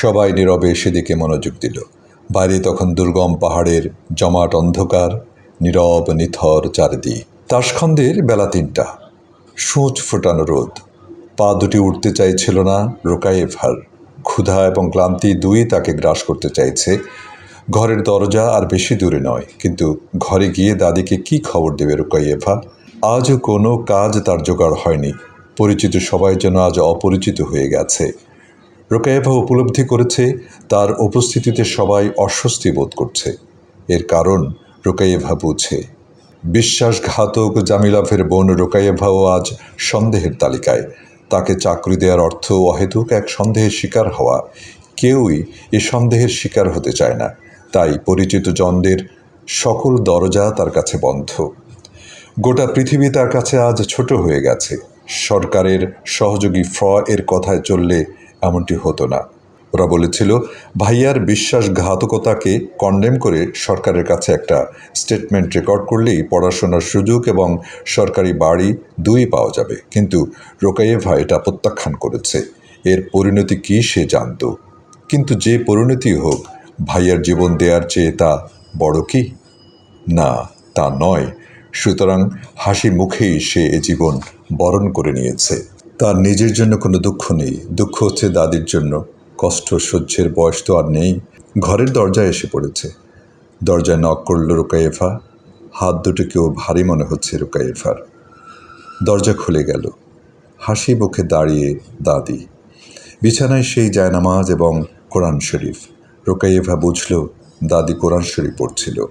সবাই নীরবে সেদিকে মনোযোগ দিল। বাইরে তখন দুর্গম পাহাড়ের জমাট অন্ধকার, নীরব নিথর চারিদিক। তাসখন্দের বেলা তিনটা। সূচ ফোটানো রোদ। পা দুটি উঠতে চাইছিল না রোকায়েফার ক্ষুধা এবং ক্লান্তি দুই তাকে গ্রাস করতে চাইছে। ঘরের দরজা আর বেশি দূরে নয়, কিন্তু ঘরে গিয়ে দাদিকে কি খবর দেবে রোকাইয়েভা আজও কোনো কাজ তার জোগাড় হয়নি। পরিচিত সবাই যেন আজ অপরিচিত হয়ে গেছে। রোকায়েভা উপলব্ধি করেছে, তার উপস্থিতিতে সবাই অস্বস্তি বোধ করছে। এর কারণ রোকাইয়েভা বুঝে। বিশ্বাসঘাতক জামিলাভের বোন রোকাইয়েভাও আজ সন্দেহের তালিকায়। তাকে চাকরি দেওয়ার অর্থ অহেতুক এক সন্দেহের শিকার হওয়া। কেউই এ সন্দেহের শিকার হতে চায় না। তাই পরিচিত জনদের সকল দরজা তার কাছে বন্ধ। গোটা পৃথিবী তার কাছে আজ ছোট হয়ে গেছে। সরকারের সহযোগী ফ্র এর কথায় চললে এমনটি হতো না। ওরা বলেছিল, ভাইয়ার বিশ্বাসঘাতকতাকে কন্ডেম করে সরকারের কাছে একটা স্টেটমেন্ট রেকর্ড করলেই পড়াশোনার সুযোগ এবং সরকারি বাড়ি দুই পাওয়া যাবে। কিন্তু রোকাইয়েভা এটা প্রত্যাখ্যান করেছে। এর পরিণতি কী সে জানত? কিন্তু যে পরিণতি হোক, ভাইয়ার জীবন দেওয়ার চেয়ে তা বড় কি? না, তা নয়। সুতরাং হাসি মুখেই সে এ জীবন বরণ করে নিয়েছে। তার নিজের জন্য কোনো দুঃখ নেই। দুঃখ হচ্ছে দাদির জন্য। কষ্ট, সহ্যের বয়স তো আর নেই। ঘরের দরজায় এসে পড়েছে। দরজায় নক করল রোকায়েফা হাত দুটোকেও ভারী মনে হচ্ছে রোকায়েফার দরজা খুলে গেল। হাসি মুখে দাঁড়িয়ে দাদি। বিছানায় সেই জায়নামাজ এবং কোরআন শরীফ। রোকাইয়েভা বুঝল, দাদি কোরআন শরীফ পড়ছিল।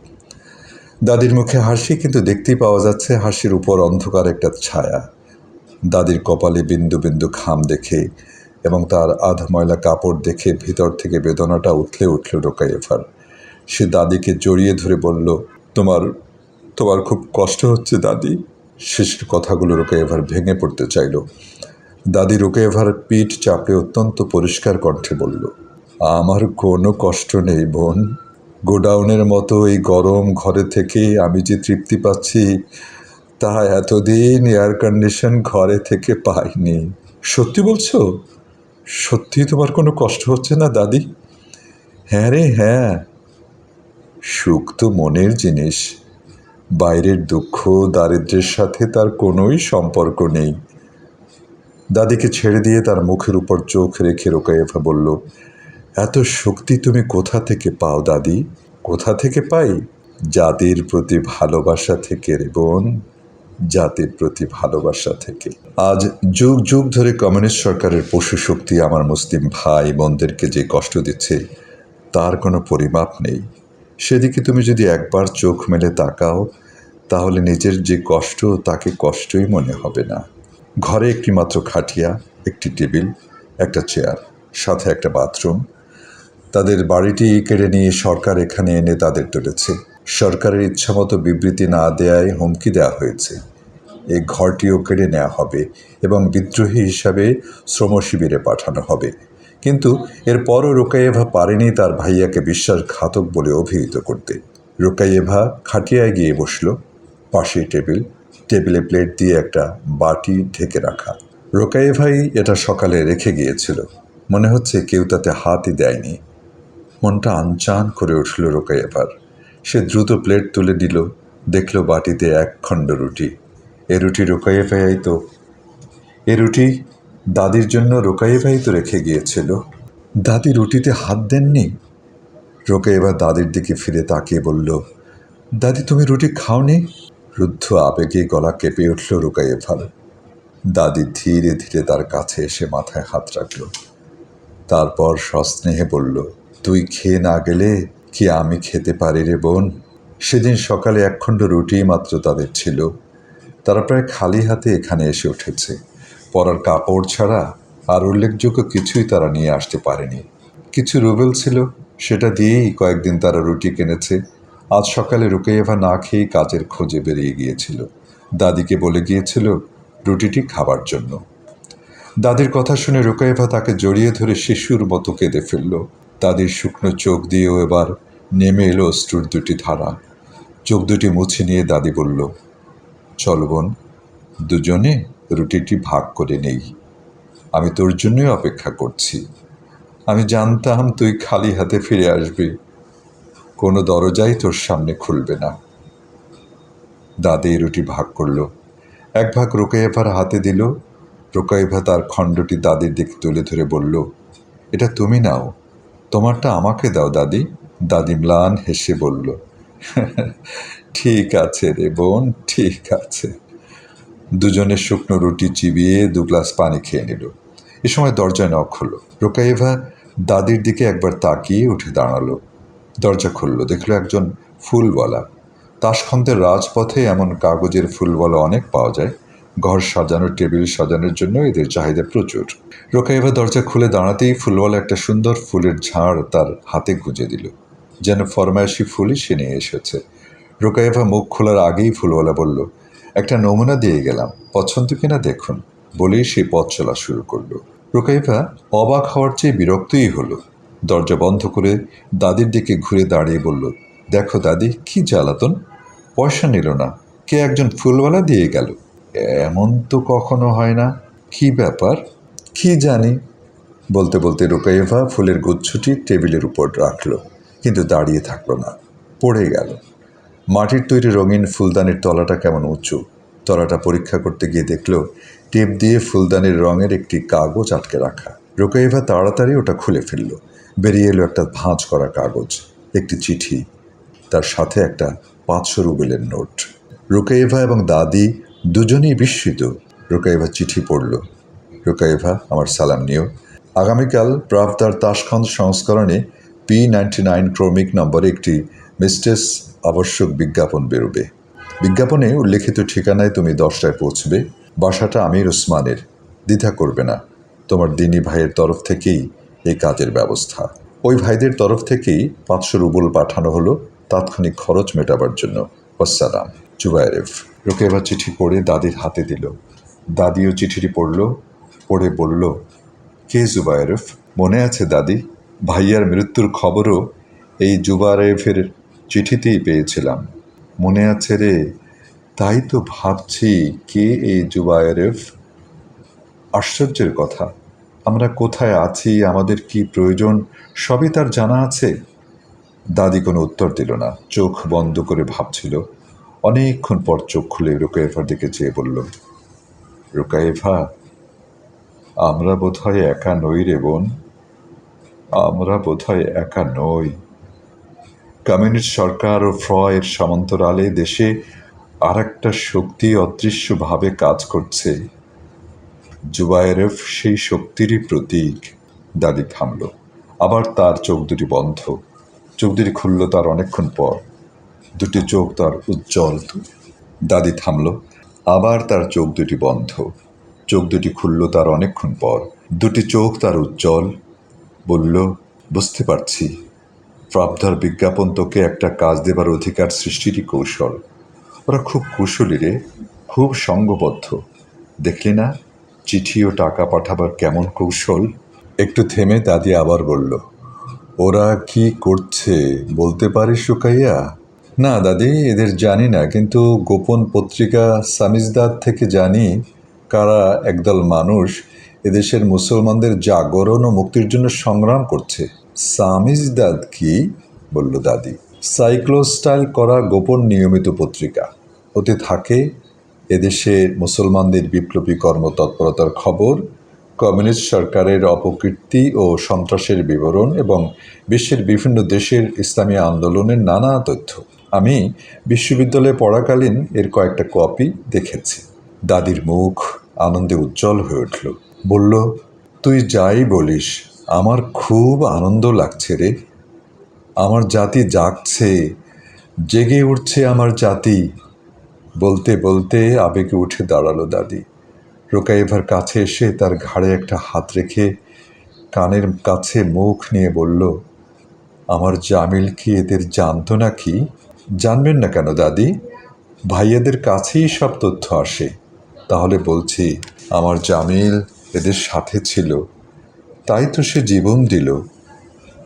দাদির মুখে হাসি, কিন্তু দেখতেই পাওয়া যাচ্ছে হাসির উপর অন্ধকার একটা ছায়া। দাদির কপালে বিন্দু বিন্দু খাম দেখে এবং তার আধ ময়লা কাপড় দেখে ভিতর থেকে বেদনাটা উঠলে উঠল রোকাইয়েফার। সে দাদিকে জড়িয়ে ধরে বলল, তোমার তোমার খুব কষ্ট হচ্ছে দাদি। শেষের কথাগুলো রোকাইয়েভার ভেঙে পড়তে চাইল। দাদি রোকাইয়েভার পিঠ চাপড়ে অত্যন্ত পরিষ্কার কণ্ঠে বলল, আমার কোনো কষ্ট নেই বোন। গোডাউনের মতো এই গরম ঘরে থেকে আমি যে তৃপ্তি পাচ্ছি তা এতদিন এয়ার কন্ডিশন ঘরে থেকে পাইনি। সত্যি বলছো? সত্যি তোমার কোনো কষ্ট হচ্ছে না, দাদি? হ্যাঁ রে হ্যাঁ। সুখ তো মনের জিনিস। বাইরের দুঃখ দারিদ্র্যের সাথে তার কোনোই সম্পর্ক নেই। দাদিকে ছেড়ে দিয়ে তার মুখের উপর চোখ রেখে রোকায়েফা বলল, এত শক্তি তুমি কোথা থেকে পাও, দাদি? কোথা থেকে পাই? জাতির প্রতি ভালোবাসা থেকে রে বোন। জাতির প্রতি ভালোবাসা থেকে। আজ যুগ যুগ ধরে কমিউনিস্ট সরকারের পশু শক্তি আমার মুসলিম ভাই বোনদেরকে যে কষ্ট দিচ্ছে, তার কোনো পরিমাপ নেই। সেদিকে তুমি যদি একবার চোখ মেলে তাকাও, তাহলে নিজের যে কষ্ট, তাকে কষ্টই মনে হবে না। ঘরে একটি মাত্র খাটিয়া, একটি টেবিল, একটা চেয়ার, সাথে একটা বাথরুম। তাদের বাড়িটি কেড়ে নিয়ে সরকার এখানে এনে তাদের তুলেছে। সরকারের ইচ্ছামতো বিবৃতি না দেয়ায় হুমকি দেওয়া হয়েছে। এই ঘরটিও কেড়ে নেওয়া হবে এবং বিদ্রোহী হিসাবে শ্রম শিবিরে পাঠানো হবে। কিন্তু এরপরও রোকাইয়েভা পারেনি তার ভাইয়াকে বিশ্বাসঘাতক বলে অভিহিত করতে। রোকাইয়েভা খাটিয়ায় গিয়ে বসল। পাশে টেবিল, টেবিলে প্লেট দিয়ে একটা বাটি ঢেকে রাখা। রোকাইয়েভাই এটা সকালে রেখে গিয়েছিল। মনে হচ্ছে কেউ তাতে হাতই দেয়নি। মনটা আনচান করে উঠল রোকাইয়েভার। সে দ্রুত প্লেট তুলে দিল, দেখল বাটিতে এক খণ্ড রুটি। এ রুটি রোকাইয়েভাই তো এ রুটি দাদির জন্য রোকাইয়েভাই তো রেখে গিয়েছিল। দাদি রুটিতে হাত দেননি? রোকে এবার দাদির দিকে ফিরে তাকিয়ে বলল, দাদি, তুমি রুটি খাওনি? রুদ্ধ আবেগে গলা কেঁপে উঠল রোকাইয়েভার দাদি ধীরে ধীরে তার কাছে এসে মাথায় হাত রাখল। তারপর সস্নেহে বলল, তুই খেয়ে না গেলে কি আমি খেতে পারি রে বোন? সেদিন সকালে একখণ্ড রুটি মাত্র তাদের ছিল। তারা প্রায় খালি হাতে এখানে এসে উঠেছে। পরার কাপড় ছাড়া আর উল্লেখযোগ্য কিছুই তারা নিয়ে আসতে পারেনি। কিছু রুবেল ছিল, সেটা দিয়েই কয়েকদিন তারা রুটি কিনেছে। আজ সকালে রুকেয়েভা না খেয়েই কাজের খোঁজে বেরিয়ে গিয়েছিল। দাদিকে বলে গিয়েছিল, রুটিটি খাবার জন্য। দাদির কথা শুনে রুকায়েভা তাকে জড়িয়ে ধরে শিশুর মতো কেঁদে ফেলল। দাদির শুকনো চোখ দিয়েও এবার নেমে এলো অশ্রুর দুটি ধারা। চোখ দুটি মুছে নিয়ে দাদি বলল, চল বোন, দুজনে রুটিটি ভাগ করে নেই। আমি তোর জন্যই অপেক্ষা করছি। আমি জানতাম তুই খালি হাতে ফিরে আসবি। কোনো দরজাই তোর সামনে খুলবে না। দাদি রুটি ভাগ করল। এক ভাগ রোকাইভার হাতে দিল। রোকাইভা তার খণ্ডটি দাদির দিকে তুলে ধরে বলল, এটা তুমি নাও। তোমারটা আমাকে দাও, দাদি। দাদি ম্লান হেসে বলল, ঠিক আছে রে বোন, ঠিক আছে। দুজনের শুকনো রুটি চিবিয়ে দু গ্লাস পানি খেয়ে নিল। এ সময় দরজায় নখ হলো। রোকাইভা দাদির দিকে একবার তাকিয়ে উঠে দাঁড়াল। দরজা খুলল। দেখল একজন ফুলওয়ালা। তাসখন্দের রাজপথে এমন কাগজের ফুলওয়ালা অনেক পাওয়া যায়। ঘর সাজানোর, টেবিল সাজানোর জন্য এদের চাহিদা প্রচুর। রোকাইভা দরজা খুলে দাঁড়াতেই ফুলওয়ালা একটা সুন্দর ফুলের ঝাড় তার হাতে গুঁজে দিল। যেন ফরমায়েশি ফুলই সে নিয়ে এসেছে। রোকাইভা মুখ খোলার আগেই ফুলওয়ালা বলল, একটা নমুনা দিয়ে গেলাম, পছন্দ কিনা দেখুন। বলেই সে পথ চলা শুরু করল। রোকাইভা অবাক হওয়ার চেয়ে বিরক্তই হলো। দরজা বন্ধ করে দাদির দিকে ঘুরে দাঁড়িয়ে বলল, দেখো দাদি, কি জ্বালাতন। পয়সা নিল না, কে একজন ফুলওয়ালা দিয়ে গেল? এমন তো কখনো হয় না। কি ব্যাপার? কি জানি? বলতে বলতে রোকাইভা ফুলের গুচ্ছটি টেবিলের উপর রাখল, কিন্তু দাঁড়িয়ে থাকল না, পড়ে গেল। মাটির তৈরি রঙিন ফুলদানির তলাটা কেমন উঁচু? তলাটা পরীক্ষা করতে গিয়ে দেখল, টেপ দিয়ে ফুলদানির রঙের একটি কাগজ আটকে রাখা। রোকাইভা তাড়াতাড়ি ওটা খুলে ফেলল। বেরিয়ে এলো একটা ভাঁজ করা কাগজ, একটি চিঠি, তার সাথে একটা পাঁচশো রুবেলের নোট। রোকাইভা এবং দাদি দুজনেই বিস্মিত। রোকাইভা চিঠি পড়ল। রোকাইভা, আমার সালাম নিও। আগামীকাল প্রাপ্তার তাসখন্দ সংস্করণে পি নাইনটি নাইন ক্রমিক নম্বরে একটি মিস্টেস আবশ্যক বিজ্ঞাপন বেরোবে। বিজ্ঞাপনে উল্লেখিত ঠিকানায় তুমি দশটায় পৌঁছবে। বাসাটা আমির ওসমানের। দ্বিধা করবে না। তোমার দিনী ভাইয়ের তরফ থেকেই এই কাজের ব্যবস্থা। ওই ভাইদের তরফ থেকেই পাঁচশো রুবল পাঠানো হলো। তাৎক্ষণিক খরচ মেটাবার জন্য। ওসালাম জুবাইরেফ রোকেবা চিঠি পড়ে দাদির হাতে দিল। দাদিও চিঠিটি পড়ল, পড়ে বলল, কে জুবাইরেফ মনে আছে দাদি? ভাইয়ার মৃত্যুর খবরও এই জুবারেফের চিঠিতেই পেয়েছিলাম। মনে আছে রে, তাই তো ভাবছি কে এই জুবায়েরেফ? আশ্চর্যের কথা, আমরা কোথায় আছি, আমাদের কি প্রয়োজন, সবই তার জানা আছে? দাদি কোনো উত্তর দিল না, চোখ বন্ধ করে ভাবছিল। অনেকক্ষণ পর চোখ খুলে রোকায়েফার দিকে চেয়ে বলল রোকায়েফা আমরা বোধহয় একা নই রে বোন। আমরা বোধহয় একা নই। কমিউনিস্ট সরকার ও ফ্রয়ের সমান্তরালে দেশে আর একটা শক্তি অদৃশ্যভাবে কাজ করছে। জুবায়েরফ সেই শক্তিরই প্রতীক। দাদি থামল। আবার তার চোখ দুটি বন্ধ। চোখ দুটি খুলল তার অনেকক্ষণ পর। দুটি চোখ তার উজ্জ্বল। দাদি থামল। আবার তার চোখ দুটি বন্ধ। চোখ দুটি খুলল তার অনেকক্ষণ পর। দুটি চোখ তার উজ্জ্বল। বলল, বুঝতে পারছি। প্রাবধার বিজ্ঞাপন তোকে একটা কাজ দেবার অধিকার সৃষ্টিরই কৌশল। ওরা খুব কুশলী রে, খুব সঙ্গবদ্ধ। দেখলি না, চিঠি ও টাকা পাঠাবার কেমন কৌশল? একটু থেমে দাদি আবার বলল, ওরা কি করছে বলতে পারিস শুকাইয়া না দাদি, এদের জানি না, কিন্তু গোপন পত্রিকা সামিজদাদ থেকে জানি কারা একদল মানুষ এদেশের মুসলমানদের জাগরণ ও মুক্তির জন্য সংগ্রাম করছে। সামিজদাদ কি? বলল দাদি। সাইক্লোস্টাইল করা গোপন নিয়মিত পত্রিকা। ওতে থাকে এদেশের মুসলমানদের বিপ্লবী কর্মতৎপরতার খবর, কমিউনিস্ট সরকারের অপকীর্তি ও সন্ত্রাসের বিবরণ এবং বিশ্বের বিভিন্ন দেশের ইসলামী আন্দোলনের নানা তথ্য। আমি বিশ্ববিদ্যালয়ে পড়াকালীন এর কয়েকটা কপি দেখেছি। দাদির মুখ আনন্দে উজ্জ্বল হয়ে উঠল। বলল, তুই যাই বলিস, আমার খুব আনন্দ লাগছে রে। আমার জাতি জাগছে, জেগে উঠছে আমার জাতি। বলতে বলতে আবেগে উঠে দাঁড়াল দাদি। রোকাইভার কাছে এসে তার ঘাড়ে একটা হাত রেখে কানের কাছে মুখ নিয়ে বলল, আমার জামিল কি এদের জানতো নাকি? জানবেন না কেন দাদি? ভাইয়াদের কাছেই সব তথ্য আসে। তাহলে বলছি, আমার জামিল এদের সাথে ছিল। তাই তো সে জীবন দিল।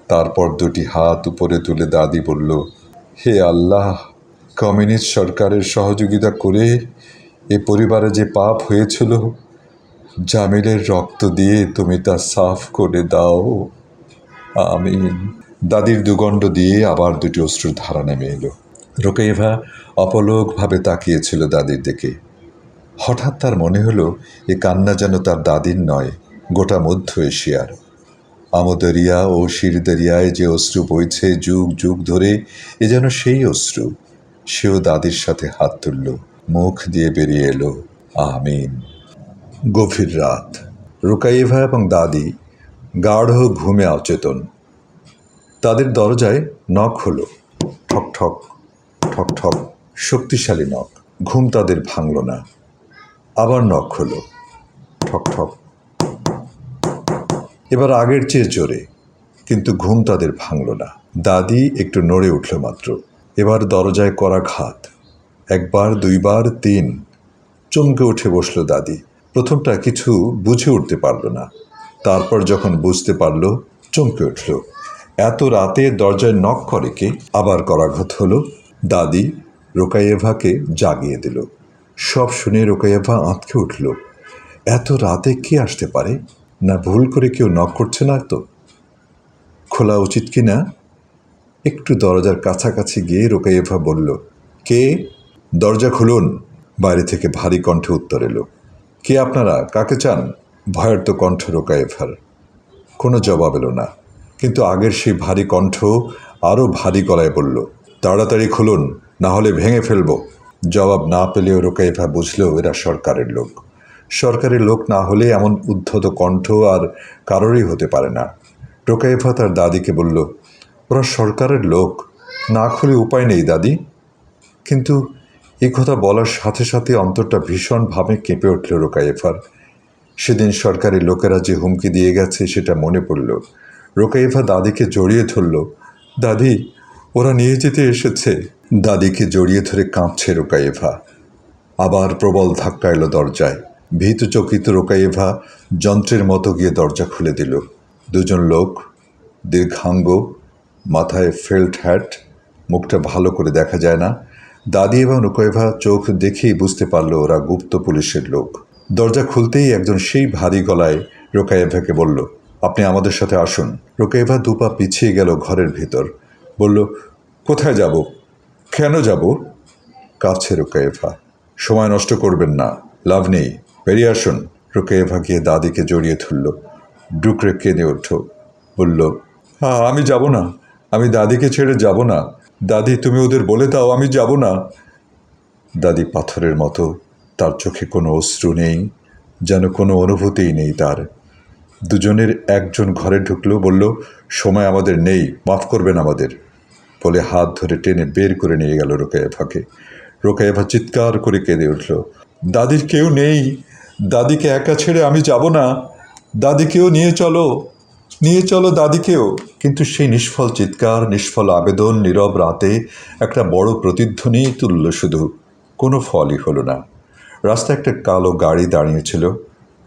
তারপর দুটি হাত উপরে তুলে দাদি বলল, হে আল্লাহ, কমিউনিস্ট সরকারের সহযোগিতা করে এ পরিবারে যে পাপ হয়েছিল, জামিলের রক্ত দিয়ে তুমি তা সাফ করে দাও। আমি দাদির দুগণ্ড দিয়ে আবার দুটি অশ্রুর ধারা নেমে এলো। রোকেভা অপলোকভাবে তাকিয়েছিল দাদির দিকে। হঠাৎ তার মনে হলো, এ কান্না যেন তার দাদির নয়, গোটা মধ্য এশিয়ার। আমদরিয়া ও শিরদরিয়ায় যে অশ্রু বইছে যুগ যুগ ধরে, এ যেন সেই অশ্রু। সেও দাদির সাথে হাত তুলল, মুখ দিয়ে বেরিয়ে এলো, আমিন। গভীর রাত। রুকাইভা এবং দাদি গাঢ় ঘুমে অচেতন। তাদের দরজায় নখ হলো ঠক ঠক ঠক ঠক, শক্তিশালী নখ, ঘুম তাদের ভাঙল না। আবার নখ হলো, ঠক ঠক। এবার আগের চেয়ে জোরে, কিন্তু ঘুম তাদের ভাঙল না। দাদি একটু নড়ে উঠল মাত্র। এবার দরজায় করা ঘাত। একবার, দুইবার, তিন। চমকে উঠে বসল দাদি। প্রথমটা কিছু বুঝে উঠতে পারল না। তারপর যখন বুঝতে পারল, চমকে উঠল। এত রাতে দরজায় নক করে কে? আবার করাঘাত হলো? দাদি রোকাইয়েভাকে জাগিয়ে দিল। সব শুনে রোকাইয়েভা আঁতকে উঠল। এত রাতে কে আসতে পারে? না ভুল করে কেউ নক করছে না তো? খোলা উচিত কি না? একটু দরজার কাছাকাছি গিয়ে রোকাইয়েভা বলল, কে? দরজা খুলুন। বাইরে থেকে ভারী কণ্ঠে উত্তর এলো, কে আপনারা? কাকে চান? ভয়ের তো কণ্ঠ রোকাইয়েভার। কোনো জবাব এলো না, কিন্তু আগের সেই ভারী কণ্ঠ আরও ভারী গলায় বলল তাড়াতাড়ি খুলুন, না হলে ভেঙে ফেলব। জবাব না পেলেও রোকাইভা বুঝলো এরা সরকারের লোক। সরকারের লোক না হলে এমন উদ্ধত কণ্ঠ আর কারোরই হতে পারে না। রোকাইভা তার দাদিকে বলল, ওরা সরকারের লোক, না খুলে উপায় নেই দাদি। কিন্তু এই কথা বলার সাথে সাথে অন্তরটা ভীষণভাবে কেঁপে উঠল রোকাইফার। সেদিন সরকারি লোকেরা যে হুমকি দিয়ে গেছে সেটা মনে পড়ল। রোকাইফা দাদিকে জড়িয়ে ধরল, দাদি ওরা নিয়ে যেতে এসেছে। দাদিকে জড়িয়ে ধরে কাঁপছে রোকাইভা আবার প্রবল ধাক্কা এলো দরজায়। ভীত চকিত রোকাইভা যন্ত্রের মতো গিয়ে দরজা খুলে দিল। দুজন লোক, দীর্ঘাঙ্গ, মাথায় ফেল্ট হ্যাট, মুখটা ভালো করে দেখা যায় না। দাদি এবং রুকয়েভা চোখ দেখেই বুঝতে পারল ওরা গুপ্ত পুলিশের লোক। দরজা খুলতেই একজন সেই ভারী গলায় রোকায়েভাকে বলল, আপনি আমাদের সাথে আসুন। রোকায়েভা দুপা পিছিয়ে গেল ঘরের ভেতর। বলল, কোথায় যাব? কেন যাব? কাছে রোকায়েভা সময় নষ্ট করবেন না। লাভ নেই। বেরিয়ে আসুন। রোকায়েভা গিয়ে দাদিকে জড়িয়ে ধরল। ডুকরে কেঁদে উঠল। বলল হ্যাঁ আমি যাব না। আমি দাদিকে ছেড়ে যাব না। দাদি, তুমি ওদের বলে দাও, আমি যাব না। দাদি পাথরের মতো, তার চোখে কোনো অশ্রু নেই, যেন কোনো অনুভূতিই নেই তার। দুজনের একজন ঘরে ঢুকলো, বলল, সময় আমাদের নেই, মাফ করবেন আমাদের। বলে হাত ধরে টেনে বের করে নিয়ে গেল রোকায়েভাকে। রোকায়েভা চিৎকার করে কেঁদে উঠল দাদির কেউ নেই, দাদিকে একা ছেড়ে আমি যাব না, দাদিকেও নিয়ে চলো নিয়ে চলো দাদিকেও। কিন্তু সেই নিষ্ফল চিৎকার, নিষ্ফল আবেদন, নীরব রাতে একটা বড় প্রতিধ্বনি তুলল শুধু, কোনো ফলই হলো না। রাস্তায় একটা কালো গাড়ি দাঁড়িয়েছিল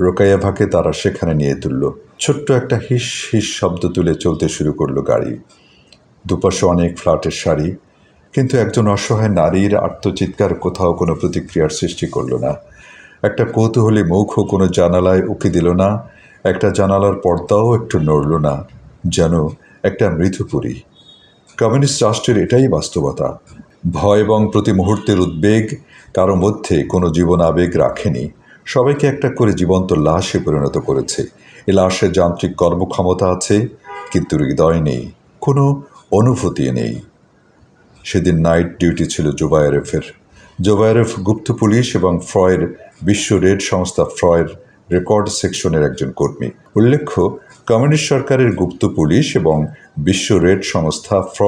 রোকাইয়াভাকে তারা সেখানে নিয়ে তুলল। ছোট্ট একটা হিস হিস শব্দ তুলে চলতে শুরু করল গাড়ি। দুপাশে অনেক ফ্ল্যাটের শাড়ি, কিন্তু একজন অসহায় নারীর আত্মচিৎকার কোথাও কোনো প্রতিক্রিয়ার সৃষ্টি করল না। একটা কৌতূহলী মুখও কোনো জানালায় উকি দিল না, একটা জানালার পর্দাও একটু নড়ল না, যেন একটা মৃতপুরী কমিউনিস্ট রাষ্ট্রের এটাই বাস্তবতা। ভয় এবং প্রতি মুহূর্তের উদ্বেগ কারও মধ্যে কোনো জীবন আবেগ রাখেনি। সবাইকে একটা করে জীবন্ত লাশে পরিণত করেছে। এ লাশের যান্ত্রিক কর্মক্ষমতা আছে, কিন্তু হৃদয় নেই। কোনো অনুভূতি নেই। সেদিন নাইট ডিউটি ছিল জোবায়ারেফের জোবায়ারেফ গুপ্ত পুলিশ এবং ফ্রয়ের, বিশ্ব রেড সংস্থা ফ্রয়ের রেকর্ড সেকশনের একজন কর্মী। উল্লেখ্য, কমিউনিস্ট সরকারের গুপ্ত পুলিশ এবং বিশ্ব রেড সংস্থা ফ্র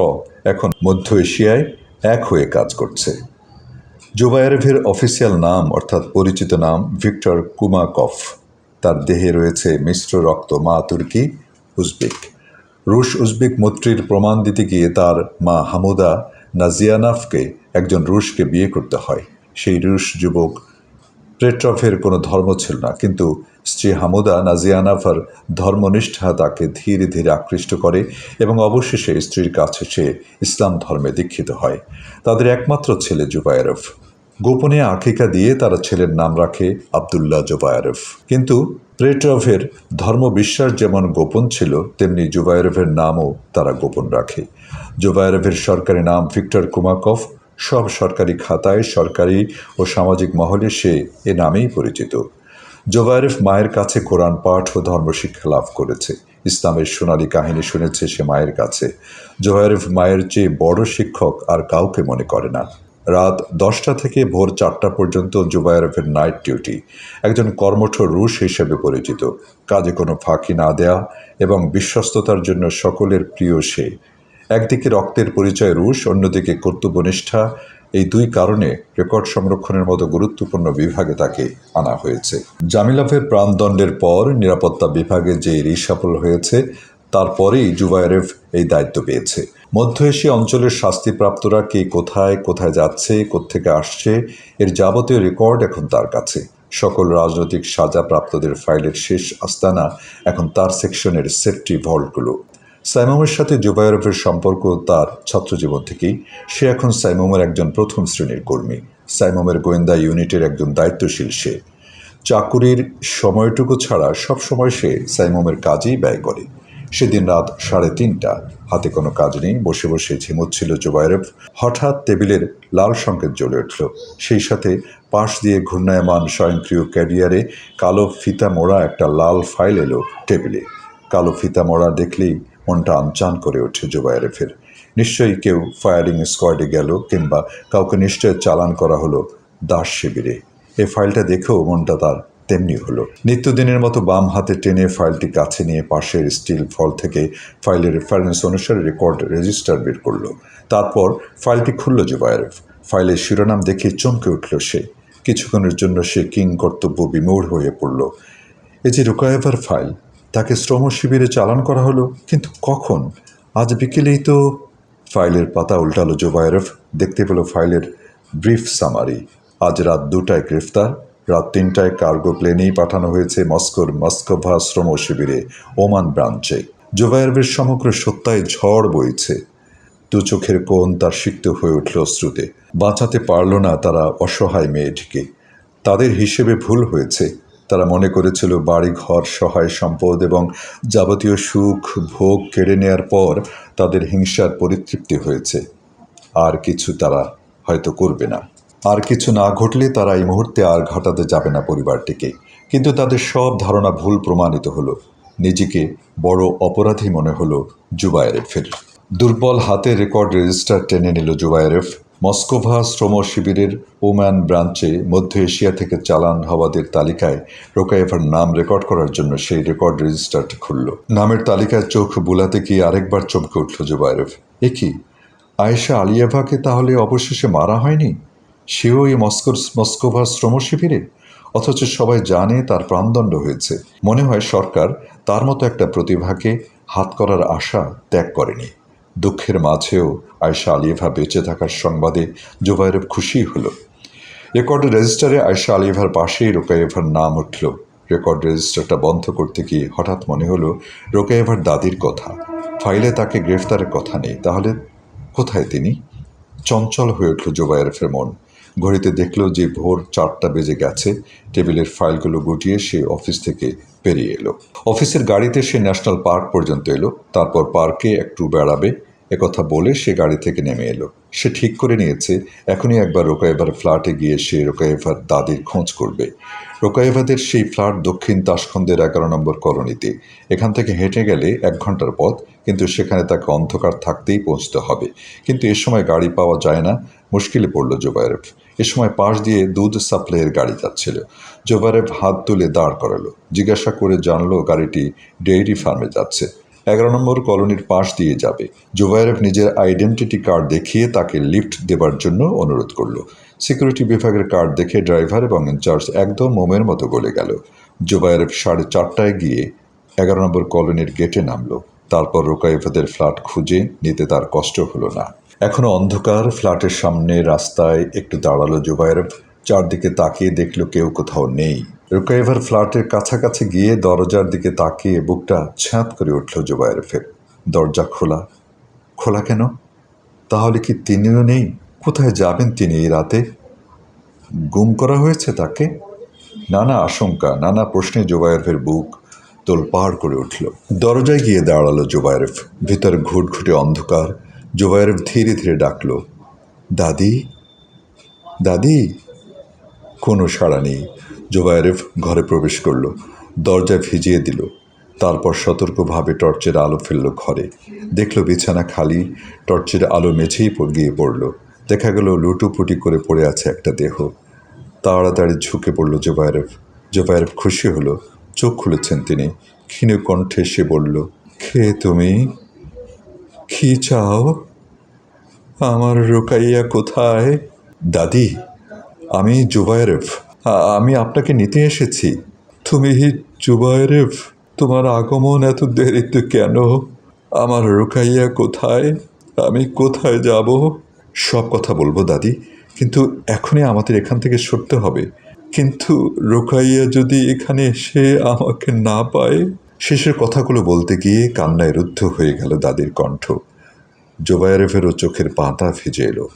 এখন মধ্য এশিয়ায় এক হয়ে কাজ করছে। জোবায়ারেভের অফিসিয়াল নাম, অর্থাৎ পরিচিত নাম, ভিক্টর কুমাকফ। তার দেহে রয়েছে মিশ্র রক্ত মা তুর্কি, উজবেক। রুশ উজবেক মৈত্রীর প্রমাণ দিতে গিয়ে তার মা হামুদা নাজিয়ানাফকে একজন রুশকে বিয়ে করতে হয়। সেই রুশ যুবক প্রেট্রফের কোনো ধর্ম ছিল না, কিন্তু স্ত্রী হামুদা নাজিয়ানাফার ধর্মনিষ্ঠা তাকে ধীরে ধীরে আকৃষ্ট করে এবং অবশেষে স্ত্রীর কাছে সে ইসলাম ধর্মে দীক্ষিত হয়। তাদের একমাত্র ছেলে জুবায়েরফ। গোপনে আকিকা দিয়ে তারা ছেলের নাম রাখে আবদুল্লাহ জোবায়ারফ। কিন্তু প্রেটরভের ধর্মবিশ্বাস যেমন গোপন ছিল, তেমনি জুবায়েরভের নামও তারা গোপন রাখে। জুবায়েরভের সরকারি নাম ভিক্টর কুমাকভ সব সরকারি খাতায় সরকারি ও সামাজিক মহলে সে এ নামেই পরিচিত। জোবায়েরফ মায়ের কাছে কোরআন পাঠ ও ধর্মশিক্ষা লাভ করেছে। ইসলামের সোনালী কাহিনী শুনেছে সে মায়ের কাছে। জোবায়েরফ মায়ের চেয়ে বড় শিক্ষক আর কাউকে মনে করে না। রাত দশটা থেকে ভোর চারটা পর্যন্ত জুবায়রফের নাইট ডিউটি। একজন কর্মঠ রুশ হিসেবে পরিচিত। কাজে কোনো ফাঁকি না দেয়া এবং বিশ্বস্ততার জন্য সকলের প্রিয় সে। একদিকে রক্তের পরিচয় রুশ, অন্যদিকে কর্তব্যনিষ্ঠা। এই দুই কারণে রেকর্ড সংরক্ষণের মতো গুরুত্বপূর্ণ বিভাগে তাকে আনা হয়েছে। জামিলাভের প্রাণদণ্ডের পর নিরাপত্তা বিভাগে যে রিসাফল হয়েছে, তারপরেই জুবায়েরেভ এই দায়িত্ব পেয়েছে। মধ্য এশিয়া অঞ্চলের শাস্তিপ্রাপ্তরা কে কোথায় কোথায় যাচ্ছে, কোত্থেকে আসছে, এর যাবতীয় রেকর্ড এখন তার কাছে। সকল রাজনৈতিক সাজাপ্রাপ্তদের ফাইলের শেষ আস্তানা এখন তার সেকশনের সেফটি ভল্টগুলো। সাইমমের সাথে জুবায়েরফের সম্পর্ক তার ছাত্রজীবন থেকেই। সে এখন সাইমমের একজন প্রথম শ্রেণির কর্মী। সাইমমের গোয়েন্দা ইউনিটের একজন দায়িত্বশীল সে। চাকুরির সময়টুকু ছাড়া সব সময় সে সাইমমের কাজেই ব্যয় করে। সেদিন রাত সাড়ে তিনটা। হাতে কোনো কাজ নেই, বসে বসে ঝিমুচ্ছিল জুবাইরফ হঠাৎ টেবিলের লাল সংকেত জ্বলে উঠল। সেই সাথে পাশ দিয়ে ঘূর্ণায়মান স্বয়ংক্রিয় ক্যারিয়ারে কালো ফিতা মোড়া একটা লাল ফাইল এলো টেবিলে। কালো ফিতা মোড়া দেখলেই মনটা আনচান করে ওঠে জুবাইরফের নিশ্চয়ই কেউ ফায়ারিং স্কোয়াডে গেল কিংবা কাউকে নিশ্চয় চালান করা হলো দাস শিবিরে। এই ফাইলটা দেখেও মনটা তার তেমনি হলো। নিত্যদিনের মতো বাম হাতে টেনে ফাইলটি কাছে নিয়ে পাশের স্টিল ফল থেকে ফাইলের রেফারেন্স অনুসারে রেকর্ড রেজিস্টার বের করল। তারপর ফাইলটি খুলল জুবায়েরফ ফাইলের শিরোনাম দেখে চমকে উঠল সে। কিছুক্ষণের জন্য সে কিং কর্তব্য বিমূঢ় হয়ে পড়ল। এ যে রোকায়েভার ফাইল, তাকে শ্রম শিবিরে চালান করা হলো? কিন্তু কখন? আজ বিকেলেই তো ফাইলের পাতা উল্টালো জোবায়রফ দেখতে পেল ফাইলের ব্রিফ সামারি আজ রাত দুটায় গ্রেফতার। রাত তিনটায় কার্গো প্লেনেই পাঠানো হয়েছে মস্কোর মস্কোভা শ্রম শিবিরে ওমান ব্রাঞ্চে। জোবায়েরভের সমগ্র সত্তায় ঝড় বইছে। দু চোখের কোণ তার সিক্ত হয়ে উঠল অশ্রুতে। বাঁচাতে পারল না তারা অসহায় মেয়েটিকে। তাদের হিসেবে ভুল হয়েছে। তারা মনে করেছিল বাড়ি ঘর সহায় সম্পদ এবং যাবতীয় সুখ, ভোগ কেড়ে নেয়ার পর তাদের হিংসার পরিতৃপ্তি হয়েছে। আর কিছু তারা হয়তো করবে না। আর কিছু না ঘটলে তারা এই মুহূর্তে আর ঘটাতে যাবে না পরিবারটিকে। কিন্তু তাদের সব ধারণা ভুল প্রমাণিত হলো। নিজেকে বড় অপরাধী মনে হলো জুবায়েরেফের দুর্বল হাতে রেকর্ড রেজিস্টার টেনে নিল জুবায়েরেফ। মস্কোভা শ্রম শিবিরের ওম্যান ব্রাঞ্চে মধ্য এশিয়া থেকে চালান হওয়াদের তালিকায় রোকায়েভার নাম রেকর্ড করার জন্য সেই রেকর্ড রেজিস্টারটি খুলল। নামের তালিকায় চোখ বুলাতে গিয়ে আরেকবার চমকে উঠল জুবায়েরফ। এ কি? আয়েশা আলিয়াভাকে তাহলে অবশেষে মারা হয়নি? সেও এই মস্কোর, মস্কোভার শ্রম শিবিরে অথচ সবাই জানে তার প্রাণদণ্ড হয়েছে। মনে হয় সরকার তার মতো একটা প্রতিভাকে হাত করার আশা ত্যাগ করেনি। দুঃখের মাঝেও আয়শা আলিয়েভা বেঁচে থাকার সংবাদে জোবাইরব খুশি হলো। রেকর্ড রেজিস্টারে আয়শা আলিয়েভার পাশেই রোকায়েভার নাম উঠল। রেকর্ড রেজিস্টারটা বন্ধ করতে গিয়ে হঠাৎ মনে হলো রোকায়েভার দাদির কথা। ফাইলে তাকে গ্রেফতারের কথা নেই। তাহলে কোথায় তিনি? চঞ্চল হয়ে উঠল জোবায়েরফের মন। ঘড়িতে দেখল যে ভোর চারটা বেজে গেছে। টেবিলের ফাইলগুলো গুটিয়ে সে অফিস থেকে পেরিয়ে এলো। অফিসের গাড়িতে সে ন্যাশনাল পার্ক পর্যন্ত এলো। তারপর পার্কে একটু বেড়াবে। একথা বলে সে গাড়ি থেকে নেমে এলো। সে ঠিক করে নিয়েছে, এখনই একবার রোকায়েভার ফ্ল্যাটে গিয়ে সে রোকায়েভার দাদির খোঁজ করবে। রোকায়েভাদের সেই ফ্ল্যাট দক্ষিণ তাসখন্দের এগারো নম্বর কলোনিতে। এখান থেকে হেঁটে গেলে এক ঘণ্টার পথ, কিন্তু সেখানে তাকে অন্ধকার থাকতেই পৌঁছতে হবে। কিন্তু এ সময় গাড়ি পাওয়া যায় না, মুশকিলে পড়ল জোবায়েরফ এ সময় পাশ দিয়ে দুধ সাপ্লাইয়ের গাড়ি যাচ্ছিল। জোবায়েরফ হাত তুলে দাঁড় করালো। জিজ্ঞাসা করে জানলো গাড়িটি ডেইরি ফার্মে যাচ্ছে। এগারো নম্বর কলোনির পাশ দিয়ে যাবে। জোবায়েরফ নিজের আইডেন্টিটি কার্ড দেখিয়ে তাকে লিফট দেবার জন্য অনুরোধ করল। সিকিউরিটি বিভাগের কার্ড দেখে ড্রাইভার এবং ইনচার্জ একদম মোমের মতো গলে গেল। জোবায়েরফ সাড়ে চারটায় গিয়ে এগারো নম্বর কলোনির গেটে নামলো। তারপর রোকাইফাদের ফ্ল্যাট খুঁজে নিতে তার কষ্ট হলো না। এখনও অন্ধকার, ফ্ল্যাটের সামনে রাস্তায় একটু দাঁড়াল জুবাইরব চারদিকে তাকিয়ে দেখল কেউ কোথাও নেই। রুকাইভার ফ্ল্যাটের কাছাকাছি গিয়ে দরজার দিকে তাকিয়ে বুকটা ছ্যাঁত করে উঠল জুবাইরফের দরজা খোলা। খোলা কেন? তাহলে কি তিনিও নেই? কোথায় যাবেন তিনি এই রাতে? গুম করা হয়েছে তাকে? নানা আশঙ্কা, নানা প্রশ্নে জোবায়েরফের বুক তোলপাড় করে উঠল। দরজায় গিয়ে দাঁড়াল জোবায়েরফ ভিতরে ঘুটঘুটে অন্ধকার। জোবায়েরফ ধীরে ধীরে ডাকল, দাদি? দাদি? কোনো সাড়া নেই। জোবায়েরফ ঘরে প্রবেশ করল দরজা ভিজিয়ে দিল, তারপর সতর্কভাবে টর্চের আলো ফেলল ঘরে। দেখল বিছানা খালি, টর্চের আলো মেঝেই গিয়ে পড়ল। দেখা গেল লুটুপুটি করে পড়ে আছে একটা দেহ। তাড়াতাড়ি ঝুঁকে পড়ল জোবায়েরফ জোবায়েরফ খুশি হলো, চোখ খুলেছেন তিনি। ক্ষীণ কণ্ঠে সে বলল খে তুমি? কি চাও? আমার রোকাইয়া কোথায়? দাদি, আমি জুবায়েরেফ আ- আমি আপনাকে নিতে এসেছি। তুমি হি জুবায়েরেফ তোমার আগমন এত দেরিতে কেন? আমার রোকাইয়া কোথায়? আমি কোথায় যাব? সব কথা বলব দাদি, কিন্তু এখনই আমাদের এখান থেকে সরতে হবে। কিন্তু রোকাইয়া যদি এখানে এসে আমাকে না পায়? শেষের কথাগুলো বলতে গিয়ে কান্নায় রুদ্ধ হয়ে গেল দাদির কণ্ঠ। জোবায়েরেফেরও চোখের পাতা ভিজে এলো।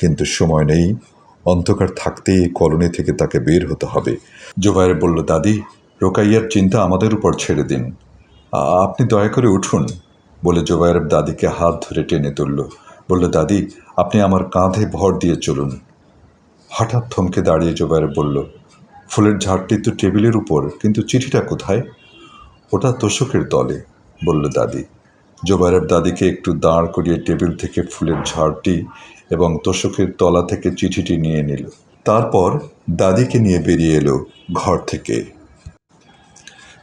কিন্তু সময় নেই। অন্ধকার থাকতেই কলোনি থেকে তাকে বের হতে হবে। জোবায়ের বলল, দাদি, রোকাইয়ার চিন্তা আমাদের উপর ছেড়ে দিন। আপনি দয়া করে উঠুন। বলে জোবায়ের দাদিকে হাত ধরে টেনে তুলল। বলল, দাদি, আপনি আমার কাঁধে ভর দিয়ে চলুন। হঠাৎ থমকে দাঁড়িয়ে জোবায়ের বলল, ফুলের ঝাড়টি তো টেবিলের উপর, কিন্তু চিঠিটা কোথায়? ওটা তোষকের তলে, বলল দাদি। জোবায়ের দাদিকে একটু দাঁড় করিয়ে টেবিল থেকে ফুলের ঝাড়টি এবং তোষকের তলা থেকে চিঠিটি নিয়ে নিল। তারপর দাদিকে নিয়ে বেরিয়ে এলো ঘর থেকে।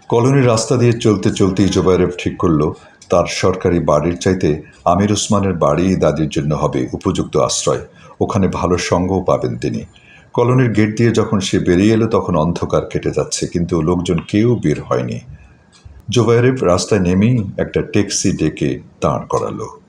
কলোনির রাস্তা দিয়ে চলতে চলতেই জোবায়ের ঠিক করল, তার সরকারি বাড়ির চাইতে আমির ওসমানের বাড়ি দাদির জন্য হবে উপযুক্ত আশ্রয়। ওখানে ভালো সঙ্গও পাবেন তিনি। কলোনির গেট দিয়ে যখন সে বেরিয়ে এলো, তখন অন্ধকার কেটে যাচ্ছে, কিন্তু লোকজন কেউ বের হয়নি। জোবায়ের রাস্তায় নেমেই একটা ট্যাক্সি ডেকে দাঁড় করালো।